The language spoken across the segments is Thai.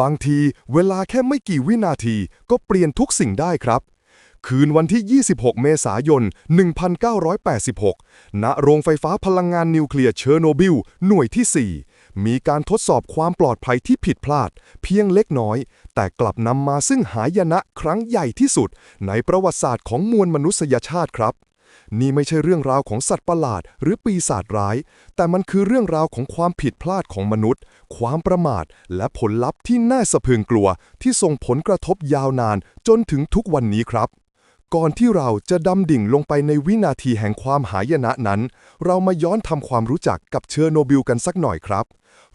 บางทีเวลาแค่ไม่กี่วินาทีก็เปลี่ยนทุกสิ่งได้ครับ คืนวันที่ 26 เมษายน 1986 ณ โรงไฟฟ้าพลังงานนิวเคลียร์เชอร์โนบิล หน่วยที่ 4 มีการทดสอบความปลอดภัยที่ผิดพลาด เพียงเล็กน้อย แต่กลับนำมาซึ่งหายนะครั้งใหญ่ที่สุด ในประวัติศาสตร์ของมวลมนุษยชาติครับ นี่ไม่ใช่เรื่องราวของสัตว์ประหลาด หรือปีศาจร้าย แต่มันคือเรื่องราวของความผิดพลาดของมนุษย์ ความประมาท และผลลัพธ์ที่น่าสะพรึงกลัว ที่ส่งผลกระทบยาวนานจนถึงทุกวันนี้ครับ ก่อนที่เราจะดำดิ่งลงไปในวินาทีแห่งความหายนะนั้น เรามาย้อนทำความรู้จักกับเชอร์โนบิลกันสักหน่อยครับ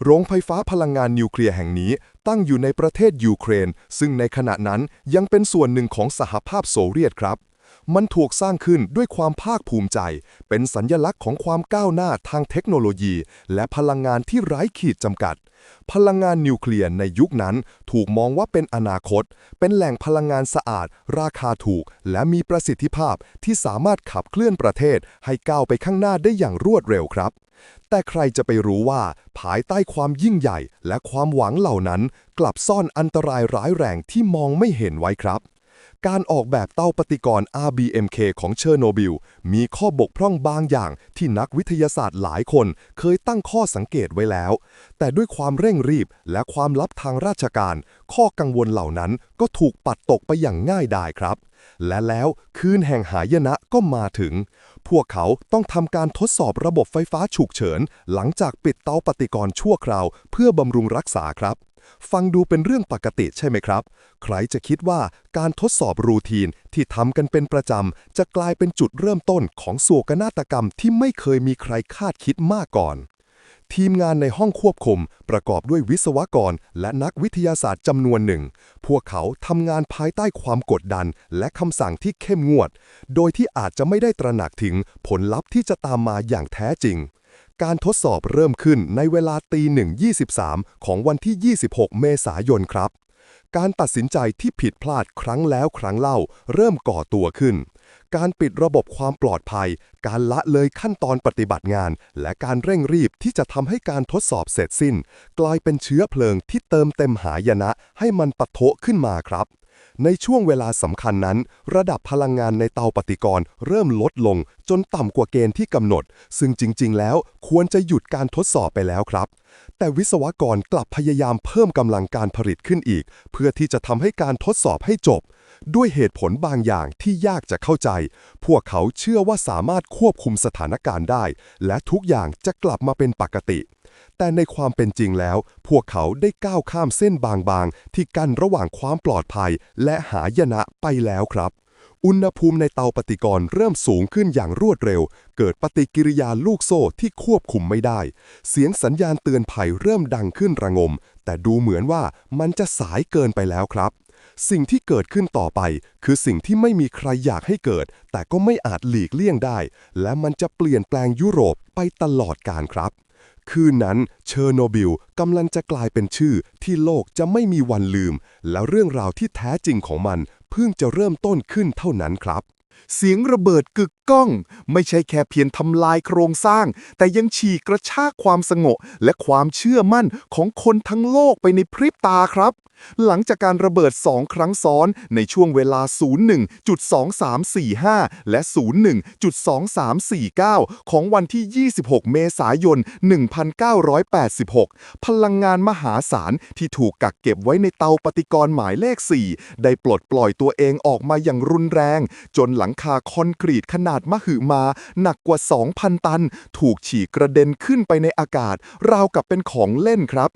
โรงไฟฟ้าพลังงานนิวเคลียร์แห่งนี้ตั้งอยู่ในประเทศยูเครน ซึ่งในขณะนั้นยังเป็นส่วนหนึ่งของสหภาพโซเวียตครับ มันถูกสร้างขึ้นด้วยความภาคภูมิใจ เป็นสัญญลักษณ์ของความก้าวหน้าทางเทคโนโลยี และพลังงานที่ไร้ขีดจำกัด พลังงานนิวเคลียร์ในยุคนั้น ถูกมองว่าเป็นอนาคต เป็นแหล่งพลังงานสะอาด ราคาถูก และมีประสิทธิภาพที่สามารถขับเคลื่อนประเทศ ให้ก้าวไปข้างหน้าได้อย่างรวดเร็วครับ แต่ใครจะไปรู้ว่า ภายใต้ความยิ่งใหญ่ และความหวังเหล่านั้น กลับซ่อนอันตรายร้ายแรงที่มองไม่เห็นไว้ครับ การออกแบบเต้าปฏิกรณ์ RBMK ของเชอร์โนบิล มีข้อบกพร่องบางอย่างที่นักวิทยาศาสตร์หลายคนเคยตั้งข้อสังเกตไว้แล้ว แต่ด้วยความเร่งรีบและความลับทางราชการ ข้อกังวลเหล่านั้นก็ถูกปัดตกไปอย่างง่ายดายครับ และแล้วคืนแห่งหายนะก็มาถึง พวกเขาต้องทำการทดสอบระบบไฟฟ้าฉุกเฉิน หลังจากปิดเตาปฏิกรณ์ชั่วคราว เพื่อบำรุงรักษาครับ ฟังดูเป็นเรื่องปกติใช่ไหมครับ ใครจะคิดว่าการทดสอบรูทีนที่ทำกันเป็นประจำ จะกลายเป็นจุดเริ่มต้นของโศกนาฏกรรมที่ไม่เคยมีใครคาดคิดมาก่อน ทีมงานในห้องควบคุม ประกอบด้วยวิศวกร และนักวิทยาศาสตร์จำนวนหนึ่ง พวกเขาทำงานภายใต้ความกดดัน และคำสั่งที่เข้มงวด โดยที่อาจจะไม่ได้ตระหนักถึงผลลัพธ์ที่จะตามมาอย่างแท้จริง การทดสอบเริ่มขึ้นในเวลาตีหนึ่ง23 ของวันที่ 26 เมษายนครับ การตัดสินใจที่ผิดพลาดครั้งแล้วครั้งเล่า เริ่มก่อตัวขึ้น การปิดระบบความปลอดภัย การละเลยขั้นตอนปฏิบัติงาน และการเร่งรีบที่จะทำให้การทดสอบเสร็จสิ้น กลายเป็นเชื้อเพลิงที่เติมเต็มหายนะให้มันปะโถขึ้นมาครับ ในช่วงเวลาสำคัญนั้น ระดับพลังงานในเตาปฏิกรณ์เริ่มลดลง จนต่ำกว่าเกณฑ์ที่กำหนด ซึ่งจริง ๆ แล้วควรจะหยุดการทดสอบไปแล้วครับ แต่วิศวกรกลับพยายามเพิ่มกำลังการผลิตขึ้นอีก เพื่อที่จะทำให้การทดสอบให้จบ ด้วยเหตุผลบางอย่างที่ยากจะเข้าใจ พวกเขาเชื่อว่าสามารถควบคุมสถานการณ์ได้ และทุกอย่างจะกลับมาเป็นปกติ แต่ในความเป็นจริงแล้ว พวกเขาได้ก้าวข้ามเส้นบางๆ ที่กั้นระหว่างความปลอดภัย และหายนะไปแล้วครับ อุณหภูมิในเตาปฏิกรณ์เริ่มสูงขึ้นอย่างรวดเร็ว เกิดปฏิกิริยาลูกโซ่ที่ควบคุมไม่ได้ เสียงสัญญาณเตือนภัยเริ่มดังขึ้นระงม แต่ดูเหมือนว่ามันจะสายเกินไปแล้วครับสิ่งที่เกิดขึ้นต่อไป คือสิ่งที่ไม่มีใครอยากให้เกิด แต่ก็ไม่อาจหลีกเลี่ยงได้ และมันจะเปลี่ยนแปลงยุโรปไปตลอดกาลครับ คืนนั้นเชอร์โนบิลกำลังจะกลายเป็นชื่อที่โลกจะไม่มีวันลืม แล้วเรื่องราวที่แท้จริงของมันเพิ่งจะเริ่มต้นขึ้นเท่านั้นครับ เสียงระเบิดกึกก้อง ไม่ใช่แค่เพียงทำลายโครงสร้าง แต่ยังฉีกกระชากความสงบและความเชื่อมั่นของคนทั้งโลกไปในพริบตาครับ หลังจากการระเบิดสองครั้งซ้อนในช่วงเวลา 01.2345 และ 01.2349 ของวันที่ 26 เมษายน 1986 พลังงานมหาศาลที่ถูกกักเก็บไว้ในเตาปฏิกรณ์หมายเลข 4 ได้ปลดปล่อยตัวเองออกมาอย่างรุนแรง จนหลังังคาคอนกรีตขนาดมหึมา หนักกว่า 2,000 ตัน ถูกฉีกกระเด็นขึ้นไปในอากาศ ราวกับเป็นของเล่นครับ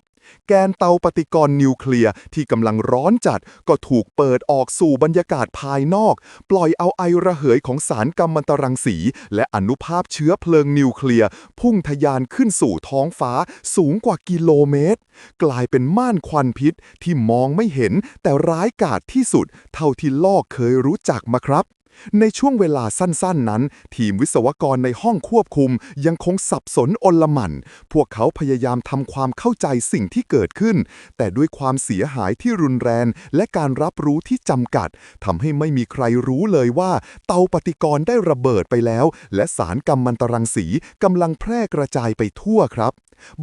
แกนเตาปฏิกรณ์นิวเคลียร์ที่กำลังร้อนจัด ก็ถูกเปิดออกสู่บรรยากาศภายนอก ปล่อยเอาไอระเหยของสารกัมมันตรังสี และอนุภาพเชื้อเพลิงนิวเคลียร์พุ่งทะยานขึ้นสู่ท้องฟ้าสูงกว่ากิโลเมตร กลายเป็นม่านควันพิษที่มองไม่เห็นแต่ร้ายกาจที่สุด เท่าที่โลกเคยรู้จักมาครับ ในช่วงเวลาสั้นๆนั้น ทีมวิศวกรในห้องควบคุมยังคงสับสนอนลหม่นพวกเขาพยายามทำความเข้าใจสิ่งที่เกิดขึ้น แต่ด้วยความเสียหายที่รุนแรง และการรับรู้ที่จำกัดทำให้ไม่มีใครรู้เลยว่า เตาปฏิกรณ์ได้ระเบิดไปแล้ว และสารกัมมันตรังสีกำลังแพร่กระจายไปทั่วครับ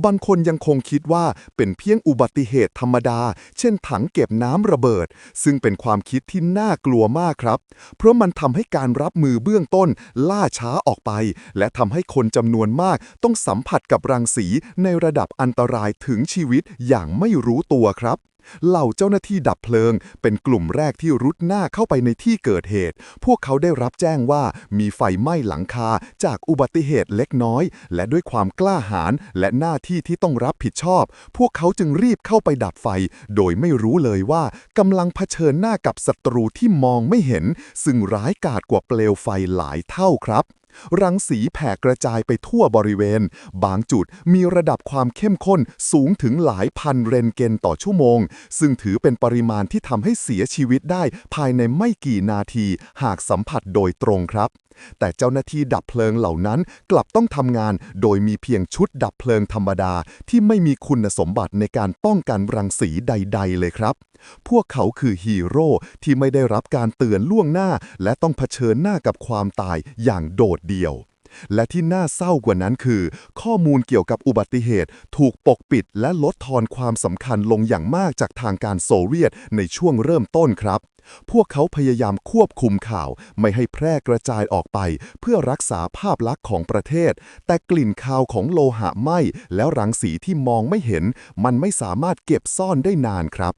บางคนยังคงคิดว่าเป็นเพียงอุบัติเหตุธรรมดา เช่นถังเก็บน้ำระเบิด ซึ่งเป็นความคิดที่น่ากลัวมากครับ เพราะมันทำให้การรับมือเบื้องต้น ล่าช้าออกไป และทำให้คนจำนวนมากต้องสัมผัสกับรังสีในระดับอันตรายถึงชีวิตอย่างไม่รู้ตัวครับ เหล่าเจ้าหน้าที่ดับเพลิง เป็นกลุ่มแรกที่รุดหน้าเข้าไปในที่เกิดเหตุ พวกเขาได้รับแจ้งว่ามีไฟไหม้หลังคาจากอุบัติเหตุเล็กน้อย และด้วยความกล้าหาญและหน้าที่ที่ต้องรับผิดชอบ พวกเขาจึงรีบเข้าไปดับไฟ โดยไม่รู้เลยว่ากำลังเผชิญหน้ากับศัตรูที่มองไม่เห็น ซึ่งร้ายกาจกว่าเปลวไฟหลายเท่าครับ รังสีแผ่กระจายไปทั่วบริเวณ บางจุดมีระดับความเข้มข้นสูงถึงหลายพันเรนเกนต่อชั่วโมง ซึ่งถือเป็นปริมาณที่ทำให้เสียชีวิตได้ภายในไม่กี่นาที หากสัมผัสโดยตรงครับ แต่เจ้าหน้าที่ดับเพลิงเหล่านั้นกลับต้องทำงาน โดยมีเพียงชุดดับเพลิงธรรมดา ที่ไม่มีคุณสมบัติในการป้องกันรังสีใด ๆ เลยครับ พวกเขาคือฮีโร่ที่ไม่ได้รับการเตือนล่วงหน้า และต้องเผชิญหน้ากับความตายอย่างโดดเดียว และที่น่าเศร้ากว่านั้นคือ ข้อมูลเกี่ยวกับอุบัติเหตุ ถูกปกปิดและลดทอนความสำคัญลงอย่างมากจากทางการโซเวียตในช่วงเริ่มต้นครับ พวกเขาพยายามควบคุมข่าว ไม่ให้แพร่กระจายออกไป เพื่อรักษาภาพลักษณ์ของประเทศ แต่กลิ่นคาวของโลหะไหม้แล้วรังสีที่มองไม่เห็น มันไม่สามารถเก็บซ่อนได้นานครับ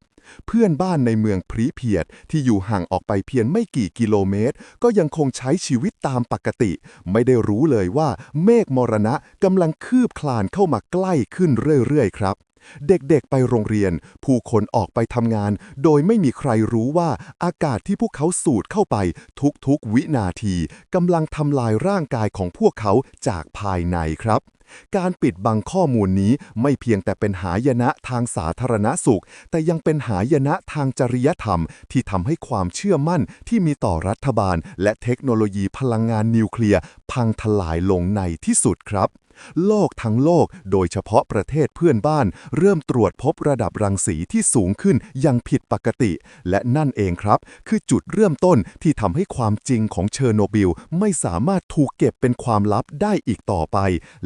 เพื่อนบ้านในเมืองพรีเพียดที่อยู่ห่างออกไปเพียงไม่กี่กิโลเมตร ก็ยังคงใช้ชีวิตตามปกติ ไม่ได้รู้เลยว่าเมฆมรณะกำลังคืบคลานเข้ามาใกล้ขึ้นเรื่อยๆ ครับ เด็กๆไปโรงเรียน ผู้คนออกไปทำงาน โดยไม่มีใครรู้ว่าอากาศที่พวกเขาสูดเข้าไปทุกๆวินาทีกำลังทำลายร่างกายของพวกเขาจากภายในครับการปิดบังข้อมูลนี้ไม่เพียงแต่เป็นหายนะทางสาธารณสุข แต่ยังเป็นหายนะทางจริยธรรม ที่ทำให้ความเชื่อมั่นที่มีต่อรัฐบาล และเทคโนโลยีพลังงานนิวเคลียร์พังทลายลงในที่สุดครับ โลกทั้งโลกโดยเฉพาะประเทศเพื่อนบ้าน เริ่มตรวจพบระดับรังสีที่สูงขึ้นอย่างผิดปกติ และนั่นเองครับ คือจุดเริ่มต้นที่ทำให้ความจริงของเชอร์โนบิลไม่สามารถถูกเก็บเป็นความลับได้อีกต่อไป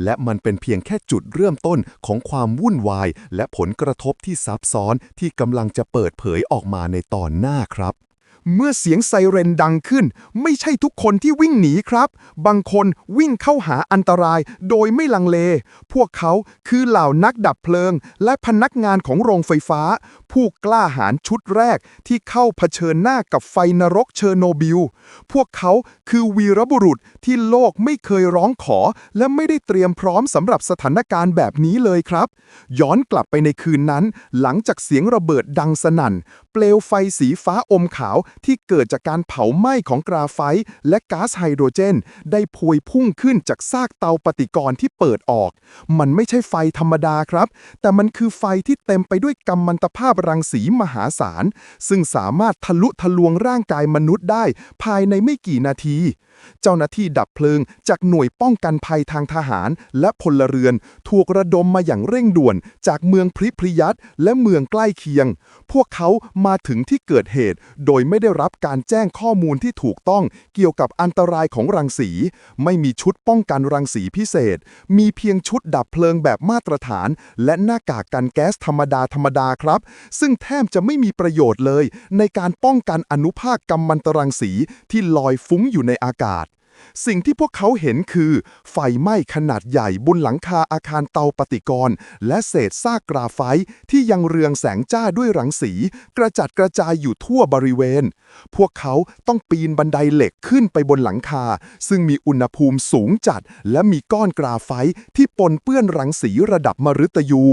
และมันเป็นเพียงแค่จุดเริ่มต้นของความวุ่นวาย และผลกระทบที่ซับซ้อนที่กำลังจะเปิดเผยออกมาในตอนหน้าครับ เมื่อเสียงไซเรนดังขึ้น ไม่ใช่ทุกคนที่วิ่งหนีครับ บางคนวิ่งเข้าหาอันตรายโดยไม่ลังเล พวกเขาคือเหล่านักดับเพลิง และพนักงานของโรงไฟฟ้า ผู้กล้าหาญชุดแรกที่เข้าเผชิญหน้ากับไฟนรกเชอร์โนบิล พวกเขาคือวีรบุรุษที่โลกไม่เคยร้องขอ และไม่ได้เตรียมพร้อมสำหรับสถานการณ์แบบนี้เลยครับ ย้อนกลับไปในคืนนั้น หลังจากเสียงระเบิดดังสนั่น เปลวไฟสีฟ้าอมขาวที่เกิดจากการเผาไหม้ของกราไฟต์และก๊าซไฮโดรเจน ได้พวยพุ่งขึ้นจากซากเตาปฏิกรณ์ที่เปิดออก มันไม่ใช่ไฟธรรมดาครับ แต่มันคือไฟที่เต็มไปด้วยกัมมันตภาพรังสีมหาศาล ซึ่งสามารถทะลุทะลวงร่างกายมนุษย์ได้ ภายในไม่กี่นาทีเจ้าหน้าที่ดับเพลิงจากหน่วยป้องกันภัยทางทหารและพลเรือน ถูกระดมมาอย่างเร่งด่วนจากเมืองพริพริยัตและเมืองใกล้เคียง พวกเขามาถึงที่เกิดเหตุ โดยไม่ได้รับการแจ้งข้อมูลที่ถูกต้องเกี่ยวกับอันตรายของรังสี ไม่มีชุดป้องกันรังสีพิเศษ มีเพียงชุดดับเพลิงแบบมาตรฐาน และหน้ากากกันแก๊สธรรมดาธรรมดาครับ ซึ่งแทบจะไม่มีประโยชน์เลย ในการป้องกันอนุภาคกัมมันตรังสีที่ลอยฟุ้งอยู่ในอากาศสิ่งที่พวกเขาเห็นคือ ไฟไหม้ขนาดใหญ่บนหลังคาอาคารเตาปฏิกรณ์ และเศษซากกราไฟต์ที่ยังเรืองแสงจ้าด้วยรังสี กระจัดกระจายอยู่ทั่วบริเวณ พวกเขาต้องปีนบันไดเหล็กขึ้นไปบนหลังคา ซึ่งมีอุณหภูมิสูงจัด และมีก้อนกราไฟต์ที่ปนเปื้อนรังสีระดับมฤตยู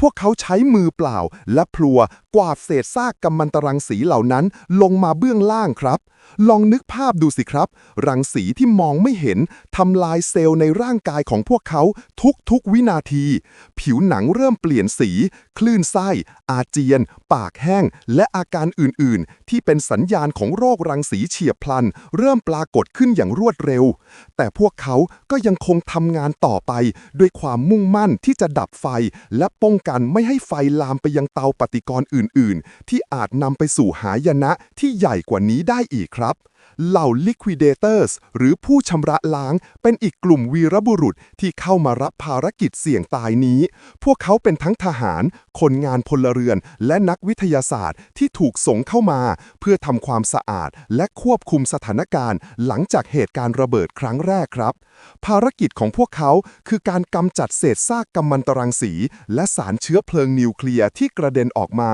พวกเขาใช้มือเปล่าและพลัวกวาดเศษซากกัมมันตรังสีเหล่านั้นลงมาเบื้องล่างครับ ลองนึกภาพดูสิครับ รังสีที่มองไม่เห็นทำลายเซลล์ในร่างกายของพวกเขาทุกๆวินาที ผิวหนังเริ่มเปลี่ยนสี คลื่นไส้ อาเจียน ปากแห้ง และอาการอื่นๆ ที่เป็นสัญญาณของโรครังสีเฉียบพลัน เริ่มปรากฏขึ้นอย่างรวดเร็ว แต่พวกเขาก็ยังคงทำงานต่อไป ด้วยความมุ่งมั่นที่จะดับไฟ และป้องกันไม่ให้ไฟลามไปยังเตาปฏิกรณ์อื่น ๆ ที่อาจนำไปสู่หายนะที่ใหญ่กว่านี้ได้อีกครับ เหล่า liquidators หรือผู้ชำระล้าง เป็นอีกกลุ่มวีรบุรุษที่เข้ามารับภารกิจเสี่ยงตายนี้ พวกเขาเป็นทั้งทหาร คนงานพลเรือน และนักวิทยาศาสตร์ที่ถูกส่งเข้ามา เพื่อทำความสะอาด และควบคุมสถานการณ์ หลังจากเหตุการณ์ระเบิดครั้งแรกครับ ภารกิจของพวกเขาคือการกำจัดเศษซากกัมมันตรังสี และสารเชื้อเพลิงนิวเคลียร์ที่กระเด็นออกมา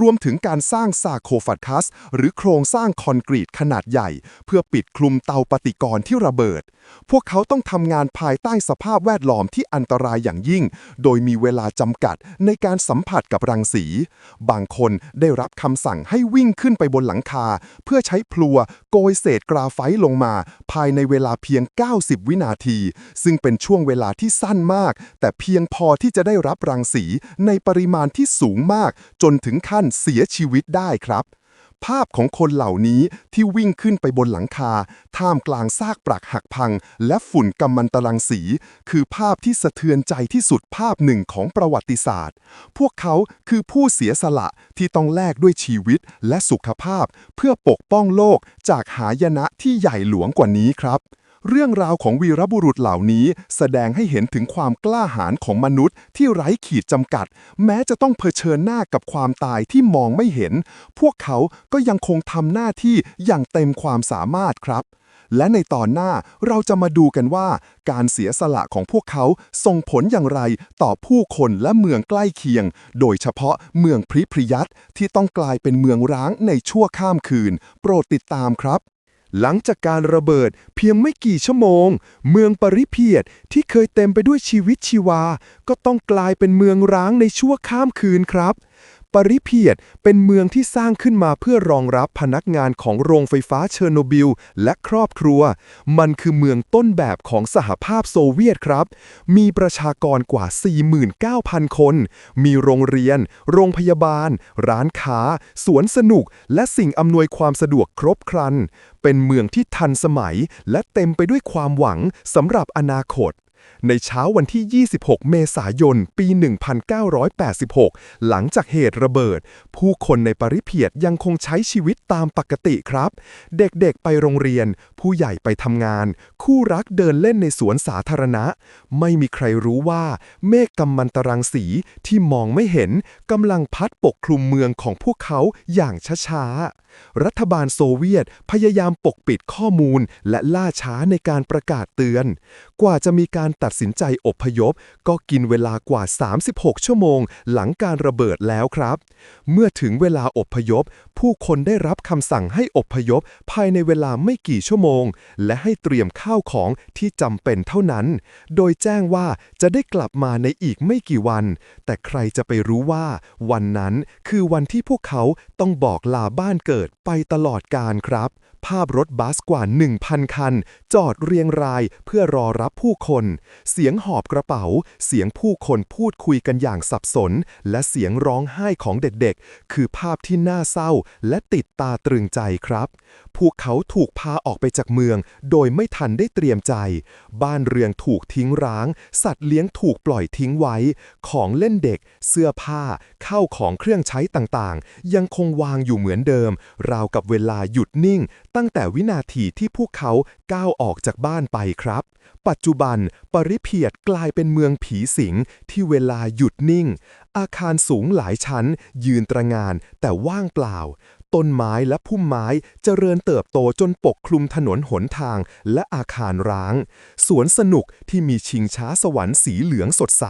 รวมถึงการสร้างซากโคฟัดคัส หรือโครงสร้างคอนกรีตขนาดใหญ่เพื่อปิดคลุมเตาปฏิกรณ์ที่ระเบิด พวกเขาต้องทำงานภายใต้สภาพแวดล้อมที่อันตรายอย่างยิ่ง โดยมีเวลาจำกัดในการสัมผัสกับรังสี บางคนได้รับคำสั่งให้วิ่งขึ้นไปบนหลังคา เพื่อใช้พลัวโกยเศษกราไฟต์ลงมา ภายในเวลาเพียง 90 วินาที ซึ่งเป็นช่วงเวลาที่สั้นมาก แต่เพียงพอที่จะได้รับรังสีในปริมาณที่สูงมาก จนถึงขั้นเสียชีวิตได้ครับ ภาพของคนเหล่านี้ที่วิ่งขึ้นไปบนหลังคา ท่ามกลางซากปรักหักพัง และฝุ่นกัมมันตรังสี คือภาพที่สะเทือนใจที่สุดภาพหนึ่งของประวัติศาสตร์ พวกเขาคือผู้เสียสละที่ต้องแลกด้วยชีวิตและสุขภาพ เพื่อปกป้องโลกจากหายนะที่ใหญ่หลวงกว่านี้ครับ เรื่องราวของวีรบุรุษเหล่านี้ แสดงให้เห็นถึงความกล้าหาญของมนุษย์ที่ไร้ขีดจำกัด แม้จะต้องเผชิญหน้ากับความตายที่มองไม่เห็น พวกเขาก็ยังคงทำหน้าที่อย่างเต็มความสามารถครับและในตอนหน้าเราจะมาดูกันว่า การเสียสละของพวกเขาส่งผลอย่างไรต่อผู้คนและเมืองใกล้เคียง โดยเฉพาะเมืองพริพริยัตที่ต้องกลายเป็นเมืองร้างในชั่วข้ามคืน โปรดติดตามครับ หลังจากการระเบิดเพียงไม่กี่ชั่วโมง เมืองปริเพียดที่เคยเต็มไปด้วยชีวิตชีวา ก็ต้องกลายเป็นเมืองร้างในชั่วข้ามคืนครับ ปริเพียตเป็นเมืองที่สร้างขึ้นมาเพื่อรองรับพนักงานของโรงไฟฟ้าเชอร์โนบิล และครอบครัว มันคือเมืองต้นแบบของสหภาพโซเวียตครับ มีประชากรกว่า 49,000 คน มีโรงเรียน โรงพยาบาล ร้านค้า สวนสนุก และสิ่งอำนวยความสะดวกครบครัน เป็นเมืองที่ทันสมัย และเต็มไปด้วยความหวังสำหรับอนาคต ในเช้าวันที่ 26 เมษายน ปี 1986 หลังจากเหตุระเบิด ผู้คนในปริเพียตยังคงใช้ชีวิตตามปกติครับ เด็กๆไปโรงเรียน ผู้ใหญ่ไปทำงาน คู่รักเดินเล่นในสวนสาธารณะ ไม่มีใครรู้ว่าเมฆกำมันตรังสีที่มองไม่เห็นกำลังพัดปกคลุมเมืองของพวกเขาอย่างช้าๆรัฐบาลโซเวียตพยายามปกปิดข้อมูลและล่าช้าในการประกาศเตือน กว่าจะมีการตัดสินใจอพยพ ก็กินเวลากว่า 36 ชั่วโมง หลังการระเบิดแล้วครับ เมื่อถึงเวลาอพยพ ผู้คนได้รับคำสั่งให้อพยพ ภายในเวลาไม่กี่ชั่วโมง และให้เตรียมข้าวของที่จำเป็นเท่านั้น โดยแจ้งว่าจะได้กลับมาในอีกไม่กี่วัน แต่ใครจะไปรู้ว่า วันนั้นคือวันที่พวกเขาต้องบอกลาบ้านเกิดไปตลอดกาลครับ ภาพรถบัสกว่า 1,000 คัน จอดเรียงรายเพื่อรอรับผู้คน เสียงหอบกระเป๋า เสียงผู้คนพูดคุยกันอย่างสับสน และเสียงร้องไห้ของเด็กๆ คือภาพที่น่าเศร้าและติดตาตรึงใจครับ พวกเขาถูกพาออกไปจากเมือง โดยไม่ทันได้เตรียมใจ บ้านเรือนถูกทิ้งร้าง สัตว์เลี้ยงถูกปล่อยทิ้งไว้ ของเล่นเด็ก เสื้อผ้า เข้าของเครื่องใช้ต่างๆ ยังคงวางอยู่เหมือนเดิม ราวกับเวลาหยุดนิ่งตั้งแต่วินาทีที่พวกเขาก้าวออกจากบ้านไปครับ ปัจจุบันปริเพียดกลายเป็นเมืองผีสิงที่เวลาหยุดนิ่ง อาคารสูงหลายชั้น ยืนตระงานแต่ว่างเปล่า ต้นไม้และพุ่มไม้เจริญเติบโตจนปกคลุมถนนหนทางและอาคารร้าง สวนสนุกที่มีชิงช้าสวรรค์สีเหลืองสดใส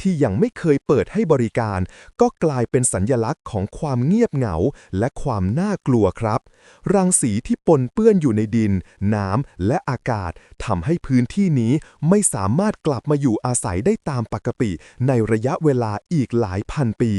ที่ยังไม่เคยเปิดให้บริการ ก็กลายเป็นสัญญลักษณ์ของความเงียบเหงาและความน่ากลัวครับ รังสีที่ปนเปื้อนอยู่ในดิน น้ำและอากาศทำให้พื้นที่นี้ไม่สามารถกลับมาอยู่อาศัยได้ตามปกติ ในระยะเวลาอีกหลายพันปี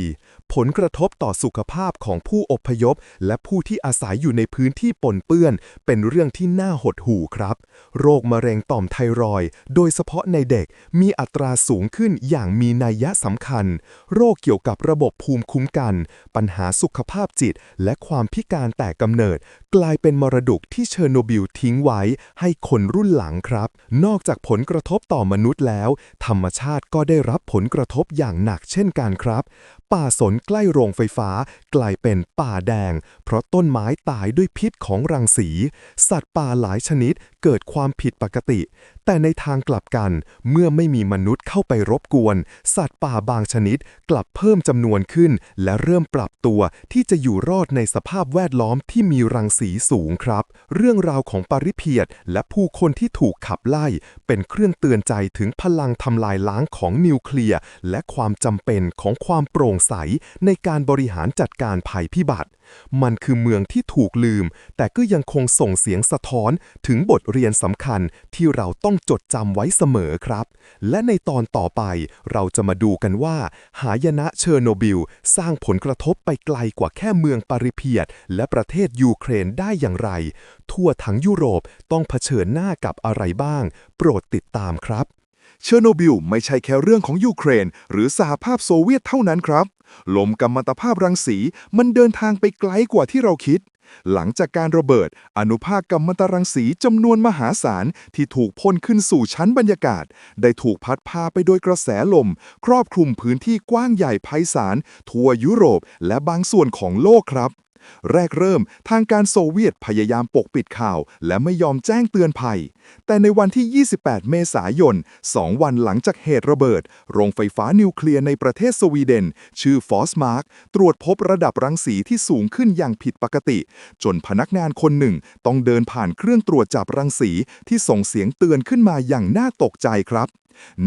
ผลกระทบต่อสุขภาพของผู้อพยพและผู้ที่อาศัยอยู่ในพื้นที่ปนเปื้อน เป็นเรื่องที่น่าหดหู่ครับ โรคมะเร็งต่อมไทรอยด์โดยเฉพาะในเด็กมีอัตราสูงขึ้นอย่างมีนัยยะสำคัญ โรคเกี่ยวกับระบบภูมิคุ้มกัน ปัญหาสุขภาพจิต และความพิการแต่กำเนิด กลายเป็นมรดกที่เชอร์โนบิลทิ้งไว้ ให้คนรุ่นหลังครับ นอกจากผลกระทบต่อมนุษย์แล้ว ธรรมชาติก็ได้รับผลกระทบอย่างหนักเช่นกันครับ ป่าสนใกล้โรงไฟฟ้ากลายเป็นป่าแดง เพราะต้นไม้ตายด้วยพิษของรังสี สัตว์ป่าหลายชนิดเกิดความผิดปกติ แต่ในทางกลับกัน เมื่อไม่มีมนุษย์เข้าไปรบกวน สัตว์ป่าบางชนิดกลับเพิ่มจำนวนขึ้น และเริ่มปรับตัวที่จะอยู่รอดในสภาพแวดล้อมที่มีรังสีสูงครับ เรื่องราวของปริเพียดและผู้คนที่ถูกขับไล่ เป็นเครื่องเตือนใจถึงพลังทำลายล้างของนิวเคลียร์และความจำเป็นของความโปร่งใสในการบริหารจัดการภัยพิบัติ มันคือเมืองที่ถูกลืม แต่ก็ยังคงส่งเสียงสะท้อนถึงบทเรียนสำคัญที่เราต้องจดจำไว้เสมอครับ และในตอนต่อไปเราจะมาดูกันว่า หายนะเชอร์โนบิล สร้างผลกระทบไปไกลกว่าแค่เมืองปาริเพียดและประเทศยูเครนได้อย่างไร ทั่วทั้งยุโรปต้องเผชิญหน้ากับอะไรบ้าง โปรดติดตามครับ เชอร์โนบิลไม่ใช่แค่เรื่องของยูเครน หรือสหภาพโซเวียตเท่านั้นครับ ลมกัมมันตภาพรังสีมันเดินทางไปไกลกว่าที่เราคิด หลังจากการระเบิด อนุภาคกัมมันตรังสีจำนวนมหาศาลที่ถูกพ่นขึ้นสู่ชั้นบรรยากาศ ได้ถูกพัดพาไปโดยกระแสลม ครอบคลุมพื้นที่กว้างใหญ่ไพศาลทั่วยุโรปและบางส่วนของโลกครับ แรกเริ่มทางการโซเวียตพยายามปกปิดข่าว และไม่ยอมแจ้งเตือนภัย แต่ในวันที่ 28 เมษายน 2 วันหลังจากเหตุระเบิด โรงไฟฟ้านิวเคลียร์ในประเทศสวีเดน ชื่อฟอสมาร์กตรวจพบระดับรังสีที่สูงขึ้นอย่างผิดปกติ จนพนักงานคนหนึ่งต้องเดินผ่านเครื่องตรวจจับรังสีที่ส่งเสียงเตือนขึ้นมาอย่างน่าตกใจครับ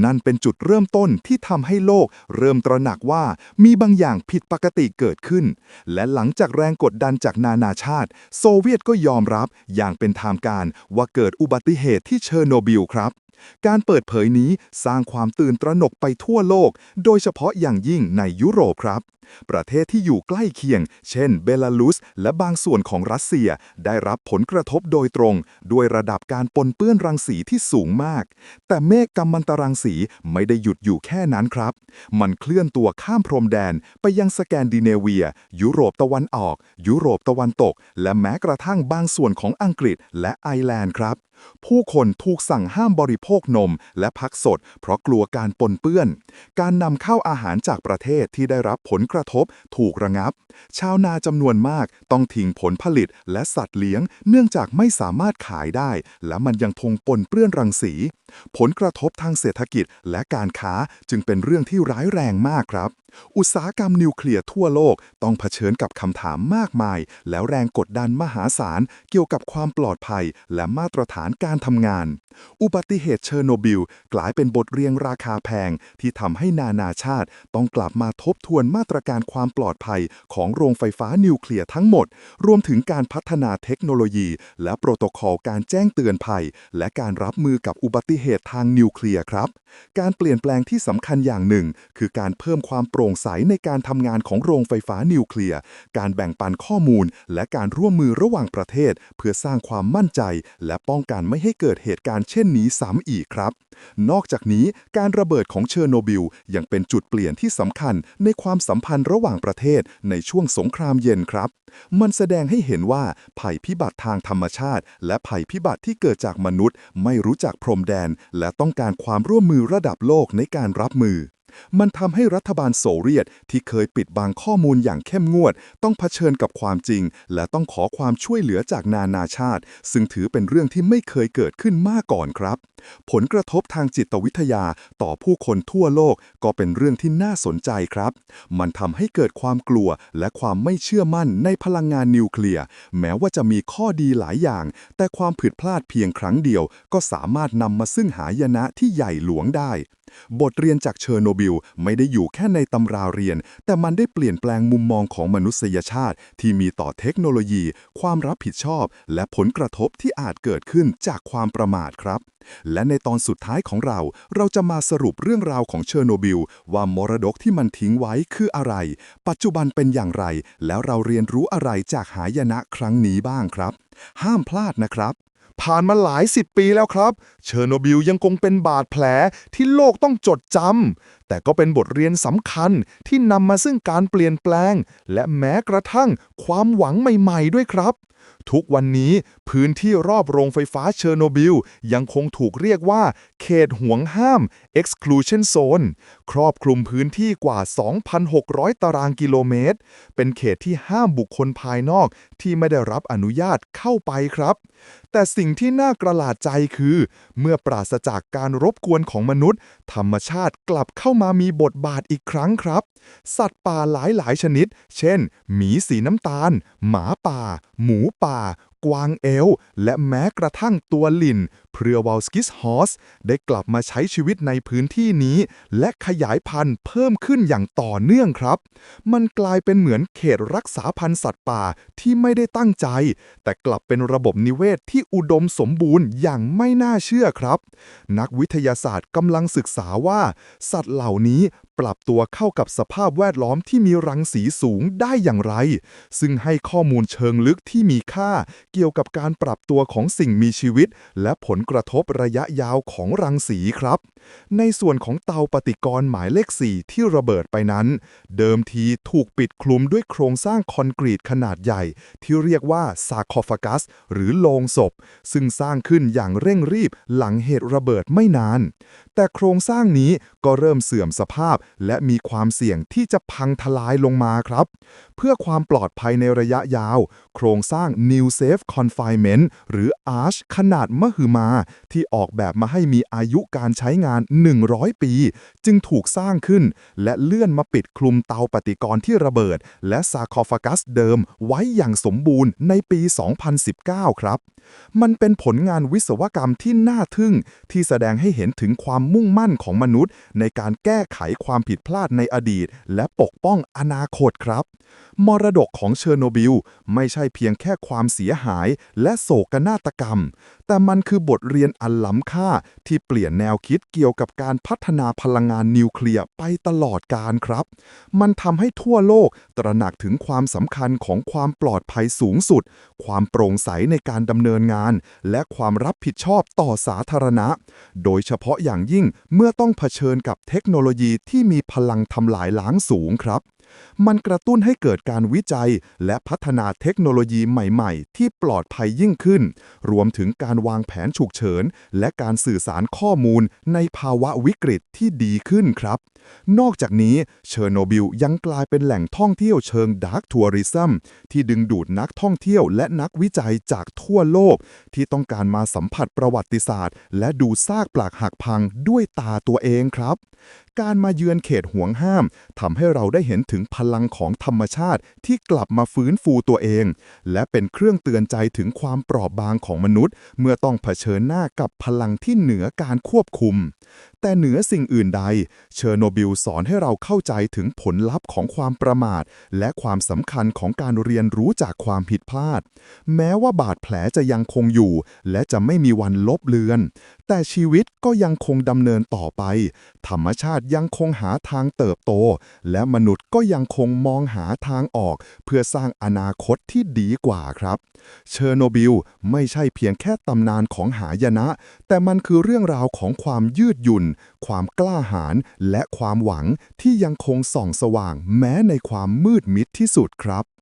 นั่นเป็นจุดเริ่มต้นที่ทำให้โลกเริ่มตระหนักว่ามีบางอย่างผิดปกติเกิดขึ้น และหลังจากแรงกดดันจากนานาชาติ โซเวียตก็ยอมรับอย่างเป็นทางการว่าเกิดอุบัติเหตุที่เชอร์โนบิลครับการเปิดเผยนี้สร้างความตื่นตระหนกไปทั่วโลก โดยเฉพาะอย่างยิ่งในยุโรปครับ ประเทศที่อยู่ใกล้เคียง เช่นเบลารุส และบางส่วนของรัสเซีย ได้รับผลกระทบโดยตรง ด้วยระดับการปนเปื้อนรังสีที่สูงมาก แต่เมฆกัมมันตรังสีไม่ได้หยุดอยู่แค่นั้นครับ มันเคลื่อนตัวข้ามพรมแดนไปยังสแกนดิเนเวีย ยุโรปตะวันออก ยุโรปตะวันตก และแม้กระทั่งบางส่วนของอังกฤษและไอร์แลนด์ครับ ผู้คนถูกสั่งห้ามบริโภคนม และพักสด เพราะกลัวการปนเปื้อน การนำเข้าอาหารจากประเทศที่ได้รับผลกระทบถูกระงับ ชาวนาจำนวนมากต้องทิ้งผลผลิตและสัตว์เลี้ยง เนื่องจากไม่สามารถขายได้ และมันยังคงปนเปื้อนรังสี ผลกระทบทางเศรษฐกิจและการค้าจึงเป็นเรื่องที่ร้ายแรงมากครับ อุตสาหกรรมนิวเคลียร์ทั่วโลกต้องเผชิญกับคำถามมากมาย แล้วแรงกดดันมหาศาล เกี่ยวกับความปลอดภัย และมาตรฐานการทำงาน อุบัติเหตุเชอร์โนบิล กลายเป็นบทเรียนราคาแพง ที่ทำให้นานาชาติ ต้องกลับมาทบทวนมาตรการความปลอดภัยของโรงไฟฟ้านิวเคลียร์ทั้งหมด รวมถึงการพัฒนาเทคโนโลยี และโปรโตคอลการแจ้งเตือนภัย และการรับมือกับอุบัติเหตุทางนิวเคลียร์ครับ การเปลี่ยนแปลงที่สำคัญอย่างหนึ่ง คือการเพิ่มความโปรร่งใสในการทำงานของโรงไฟฟ้านิวเคลียร์ การแบ่งปันข้อมูล และการร่วมมือระหว่างประเทศ เพื่อสร้างความมั่นใจ และป้องกันไม่ให้เกิดเหตุการณ์เช่นนี้ซ้ำอีกครับ นอกจากนี้การระเบิดของเชอร์โนบิลยังเป็นจุดเปลี่ยนที่สำคัญในความสัมพันธ์ระหว่างประเทศในช่วงสงครามเย็นครับ มันแสดงให้เห็นว่าภัยพิบัติทางธรรมชาติ และภัยพิบัติที่เกิดจากมนุษย์ ไม่รู้จักพรมแดน และต้องการความร่วมมือระดับโลกในการรับมือ มันทำให้รัฐบาลโซเวียตที่เคยปิดบังข้อมูลอย่างเข้มงวด ต้องเผชิญกับความจริง และต้องขอความช่วยเหลือจากนานาชาติ ซึ่งถือเป็นเรื่องที่ไม่เคยเกิดขึ้นมาก่อนครับ ผลกระทบทางจิตวิทยาต่อผู้คนทั่วโลกก็เป็นเรื่องที่น่าสนใจครับ มันทำให้เกิดความกลัวและความไม่เชื่อมั่นในพลังงานนิวเคลียร์แม้ว่าจะมีข้อดีหลายอย่าง แต่ความผิดพลาดเพียงครั้งเดียว ก็สามารถนำมาซึ่งหายนะที่ใหญ่หลวงได้ บทเรียนจากเชอร์โนบิลไม่ได้อยู่แค่ในตำราเรียน แต่มันได้เปลี่ยนแปลงมุมมองของมนุษยชาติ ที่มีต่อเทคโนโลยี ความรับผิดชอบ และผลกระทบที่อาจเกิดขึ้นจากความประมาทครับและในตอนสุดท้ายของเรา เราจะมาสรุปเรื่องราวของเชอร์โนบิล ว่ามรดกที่มันทิ้งไว้คืออะไร ปัจจุบันเป็นอย่างไร แล้วเราเรียนรู้อะไรจากหายนะครั้งนี้บ้างครับ ห้ามพลาดนะครับ ผ่านมาหลายสิบปีแล้วครับ เชอร์โนบิลยังคงเป็นบาดแผลที่โลกต้องจดจำแต่ก็เป็นบทเรียนสำคัญที่นำมาซึ่งการเปลี่ยนแปลง และแม้กระทั่งความหวังใหม่ ๆ ด้วยครับ ทุกวันนี้พื้นที่รอบโรงไฟฟ้าเชอร์โนบิล ยังคงถูกเรียกว่า เขตห่วงห้าม exclusion zone ครอบคลุมพื้นที่กว่า 2,600 ตารางกิโลเมตร เป็นเขตที่ห้ามบุคคลภายนอกที่ไม่ได้รับอนุญาตเข้าไปครับ แต่สิ่งที่น่ากระหลาดใจคือ เมื่อปราศจากการรบกวนของมนุษย์ ธรรมชาติกลับเข้ามามีบทบาทอีกครั้งครับ สัตว์ป่าหลายๆ ชนิด เช่น หมีสีน้ำตาล หมาป่า หมูป่า กวางเอล และแม้กระทั่งตัวลิน เพรือวอลสกิสฮอสได้กลับมาใช้ชีวิตในพื้นที่นี้ และขยายพันธุ์เพิ่มขึ้นอย่างต่อเนื่องครับ มันกลายเป็นเหมือนเขตรักษาพันธุ์สัตว์ป่าที่ไม่ได้ตั้งใจ แต่กลับเป็นระบบนิเวศที่อุดมสมบูรณ์อย่างไม่น่าเชื่อครับ นักวิทยาศาสตร์กำลังศึกษาว่า สัตว์เหล่านี้ปรับตัวเข้ากับสภาพแวดล้อมที่มีรังสีสูงได้อย่างไร ซึ่งให้ข้อมูลเชิงลึกที่มีค่า เกี่ยวกับการปรับตัวของสิ่งมีชีวิต และผลกระทบระยะยาวของรังสีครับ ในส่วนของเตาปฏิกรณ์หมายเลข 4 ที่ระเบิดไปนั้น เดิมทีถูกปิดคลุมด้วยโครงสร้างคอนกรีตขนาดใหญ่ ที่เรียกว่าซาคอฟากัส หรือโลงศพ ซึ่งสร้างขึ้นอย่างเร่งรีบหลังเหตุระเบิดไม่นาน แต่โครงสร้างนี้ก็เริ่มเสื่อมสภาพ และมีความเสี่ยงที่จะพังทลายลงมาครับ เพื่อความปลอดภัยในระยะยาว โครงสร้าง New Safe Confinement หรือ ARCH ขนาดมหึมาที่ออกแบบมาให้มีอายุการใช้งาน 100 ปี จึงถูกสร้างขึ้น และเลื่อนมาปิดคลุมเตาปฏิกรณ์ที่ระเบิด และซาคอฟากัสเดิมไว้อย่างสมบูรณ์ในปี 2019 ครับ มันเป็นผลงานวิศวกรรมที่น่าทึ่ง ที่แสดงให้เห็นถึงความมุ่งมั่นของมนุษย์ ในการแก้ไขความผิดพลาดในอดีต และปกป้องอนาคตครับ มรดกของเชอร์โนบิล ไม่ใช่เพียงแค่ความเสียหายและโศกนาฏกรรม แต่มันคือบทเรียนอันล้ำค่าที่เปลี่ยนแนวคิดเกี่ยวกับการพัฒนาพลังงานนิวเคลียร์ไปตลอดกาลครับ มันทำให้ทั่วโลกตระหนักถึงความสำคัญของความปลอดภัยสูงสุด ความโปร่งใสในการดำเนินงาน และความรับผิดชอบต่อสาธารณะ โดยเฉพาะอย่างยิ่งเมื่อต้องเผชิญกับเทคโนโลยีที่มีพลังทำลายล้างสูงครับ มันกระตุ้นให้เกิดการวิจัย และพัฒนาเทคโนโลยีใหม่ๆ ที่ปลอดภัยยิ่งขึ้น รวมถึงการวางแผนฉุกเฉิน และการสื่อสารข้อมูลในภาวะวิกฤตที่ดีขึ้นครับ นอกจากนี้เชอร์โนบิลยังกลายเป็นแหล่งท่องเที่ยวเชิงดาร์กทัวริซึมที่ดึงดูดนักท่องเที่ยวและนักวิจัยจากทั่วโลก ที่ต้องการมาสัมผัสประวัติศาสตร์ และดูซากปลากหักพังด้วยตาตัวเองครับการมาเยือนเขตห่วงห้ามทำให้เราได้เห็นถึงพลังของธรรมชาติที่กลับมาฟื้นฟูตัวเอง และเป็นเครื่องเตือนใจถึงความเปราะบางของมนุษย์ เมื่อต้องเผชิญหน้ากับพลังที่เหนือการควบคุม แต่เหนือสิ่งอื่นใด เชอร์โนบิลสอนให้เราเข้าใจถึงผลลัพธ์ของความประมาท และความสำคัญของการเรียนรู้จากความผิดพลาด แม้ว่าบาดแผลจะยังคงอยู่ และจะไม่มีวันลบเลือน แต่ชีวิตก็ยังคงดำเนินต่อไป ธรรมชาติยังคงหาทางเติบโต และมนุษย์ก็ยังคงมองหาทางออก เพื่อสร้างอนาคตที่ดีกว่าครับ เชอร์โนบิลไม่ใช่เพียงแค่ตำนานของหายนะ แต่มันคือเรื่องราวของความยืดหยุ่นความกล้าหาญและความหวังที่ยังคงส่องสว่างแม้ในความมืดมิดที่สุดครับ